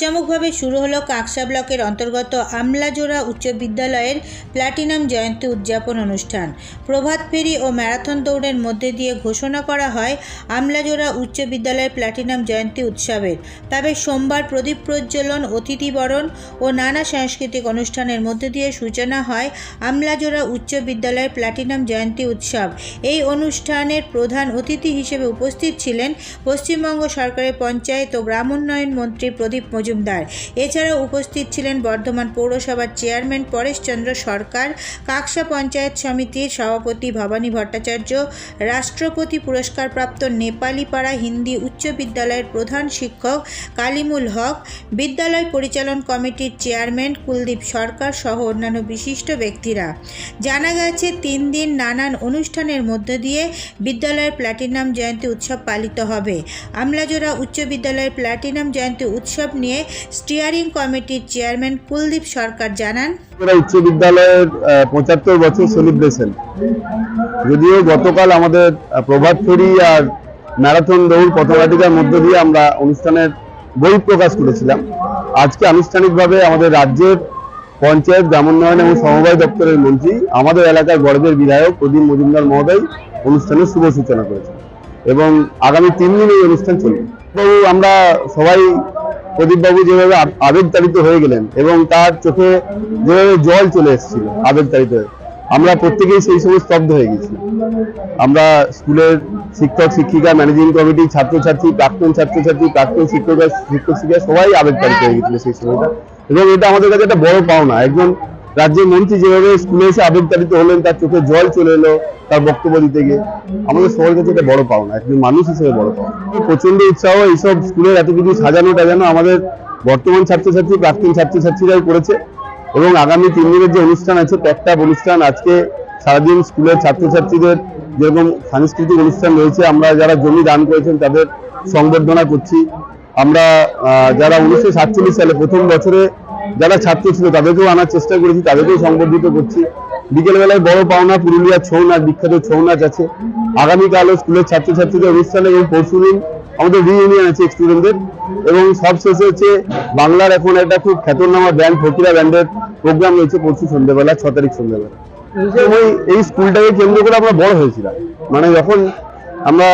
জাঁকজমকভাবে শুরু হলো কাকসা ব্লকের অন্তর্গত আমলাজোড়া উচ্চ বিদ্যালয়ের প্লাটিনাম জয়ন্তী উদযাপন অনুষ্ঠান। প্রভাত ফেরি ও ম্যারাথন দৌড়ের মধ্যে দিয়ে ঘোষণা করা হয়, আমলাজোড়া উচ্চ বিদ্যালয়ের প্লাটিনাম জয়ন্তী উৎসবের। তবে সোমবার প্রদীপ প্রজ্বলন, অতিথিবরণ ও নানা সাংস্কৃতিক অনুষ্ঠানের মধ্যে দিয়ে সূচনা হয় আমলাজোড়া উচ্চ বিদ্যালয়ের প্লাটিনাম জয়ন্তী উৎসব। এই অনুষ্ঠানের প্রধান অতিথি হিসেবে উপস্থিত ছিলেন পশ্চিমবঙ্গ সরকারের পঞ্চায়েত ও গ্রামোন্নয়ন মন্ত্রী প্রদীপ মজুমদার। এছাড়াও উপস্থিত ছিলেন বর্ধমান পৌরসভার চেয়ারম্যান পরেশচন্দ্র সরকার, কাকসা পঞ্চায়েত সমিতির সভাপতি ভবানী ভট্টাচার্য, রাষ্ট্রপতি পুরস্কারপ্রাপ্ত নেপালিপাড়া হিন্দি উচ্চ বিদ্যালয়ের প্রধান শিক্ষক কালিমুল হক, বিদ্যালয় পরিচালন কমিটির চেয়ারম্যান কুলদীপ সরকার সহ অন্যান্য বিশিষ্ট ব্যক্তিরা। জানা গেছে, তিন দিন নানান অনুষ্ঠানের মধ্য দিয়ে বিদ্যালয়ের প্ল্যাটিনাম জয়ন্তী উৎসব পালিত হবে। আমলাজোড়া উচ্চ বিদ্যালয়ের প্ল্যাটিনাম জয়ন্তী উৎসব নিয়ে স্টিয়ারিং কমিটির চেয়ারম্যান কুলদীপ সরকার জানান উচ্চ বিদ্যালয়ের পঁচাত্তর বছর সেলিব্রেশন যদিও গতকাল আমাদের প্রভাত ফেরি আর ম্যারাথন দৌড় পথঘাটিকার মধ্য দিয়ে আমরা অনুষ্ঠানের বই প্রকাশ করেছিলাম। আজকে আনুষ্ঠানিকভাবে আমাদের রাজ্যের পঞ্চায়েত, গ্রামোন্নয়ন এবং সমবায় দপ্তরের মন্ত্রী, আমাদের এলাকার গড়বের বিধায়ক প্রদীপ মজুমদার মহোদয় অনুষ্ঠানের শুভ সূচনা করেছেন। এবং আগামী তিন দিন এই অনুষ্ঠান চলবে। বাবু আমরা সবাই প্রদীপবাবু যেভাবে আবেগতাড়িত হয়ে গেলেন এবং তার চোখে যেভাবে জল চলে এসেছিল, আবেগতাড়িত হয়ে, আমরা প্রত্যেকেই সেই সময় স্তব্ধ হয়ে গেছি। আমরা স্কুলের শিক্ষক, শিক্ষিকা, ম্যানেজিং কমিটি ছাত্রছাত্রী, প্রাক্তন ছাত্রছাত্রী, প্রাক্তন শিক্ষক শিক্ষক শিক্ষিকা সবাই আবেগতাড়িত হয়ে গেছিল সেই সময়টা। এবং এটা আমাদের কাছে একটা বড় পাওনা। একজন রাজ্যের মন্ত্রী যেভাবে স্কুলে এসে আবেগতাড়িত হলেন, তার চোখে জল চলে এলো তার বক্তব্য দিতে গিয়ে, আমাদের সবার কাছে এটা বড় পাওনা, একজন মানুষ হিসেবে বড় পাওনা। প্রচণ্ড উৎসাহ এইসব স্কুলের এত কিছু সাজানো টাজানো আমাদের বর্তমান ছাত্রছাত্রী, প্রাক্তন ছাত্রছাত্রীরাই করেছে। এবং আগামী তিন দিনের যে অনুষ্ঠান আছে, প্যাকটাপ অনুষ্ঠান, আজকে সারাদিন স্কুলের ছাত্রছাত্রীদের যেরকম সাংস্কৃতিক অনুষ্ঠান রয়েছে, আমরা যারা জমি দান করেছেন তাদের সংবর্ধনা করছি। আমরা যারা উনিশশো সাতচল্লিশ সালে প্রথম বছরে যারা ছাত্র ছিল, তাদেরকেও আনার চেষ্টা করেছি, তাদেরকেও সংবর্ধিত করছি। বিকেলবেলায় বড় পাওনা পুরুলিয়ার ছৌ নাচ, বিখ্যাত ছৌ নাচ আছে। আগামীকালও স্কুলের ছাত্রছাত্রীদের অনুষ্ঠান এবং পরশুদিন আমাদের রিইউনিয়ন আছে স্টুডেন্টদের এবং সব শেষে হচ্ছে বাংলার এখন একটা খুব খ্যাতনামা ব্যান্ড ফকিরা ব্যান্ডের প্রোগ্রাম রয়েছে পরশু সন্ধ্যেবেলা, ছ তারিখ সন্ধ্যেবেলা। এবং এই স্কুলটাকে কেন্দ্র করে আমরা বড় হয়েছিলাম। মানে যখন আমরা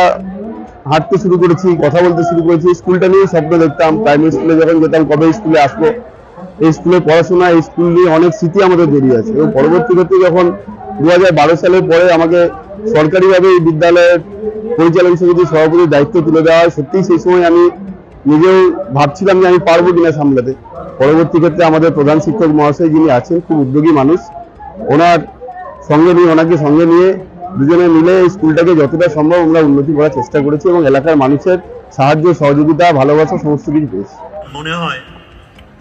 হাঁটতে শুরু করেছি, কথা বলতে শুরু করেছি, স্কুলটা নিয়ে স্বপ্ন দেখতাম। প্রাইমারি স্কুলে যখন যেতাম, কবে স্কুলে আসব? এই স্কুলে পড়াশোনা, এই স্কুল নিয়ে অনেক স্মৃতি আমাদের জড়িয়ে আছে। এবং পরবর্তী ক্ষেত্রে যখন দু সালের পরে আমাকে সরকারিভাবে এই বিদ্যালয়ের পরিচালন সমিতির সভাপতির দায়িত্ব তুলে দেওয়া হয়, সত্যিই সেই সময় আমি নিজেও ভাবছিলাম যে আমি পারব কিনা সামলাতে। পরবর্তী ক্ষেত্রে আমাদের প্রধান শিক্ষক মহাশয় যিনি আছেন, খুব উদ্যোগী মানুষ, ওনার সঙ্গে নিয়ে, ওনাকে সঙ্গে নিয়ে দুজনে মিলে এই স্কুলটাকে যতটা সম্ভব আমরা উন্নতি করার চেষ্টা করেছি এবং এলাকার মানুষের সাহায্য, সহযোগিতা, ভালোবাসা, সমস্ত কিছু পেয়েছি। মনে হয়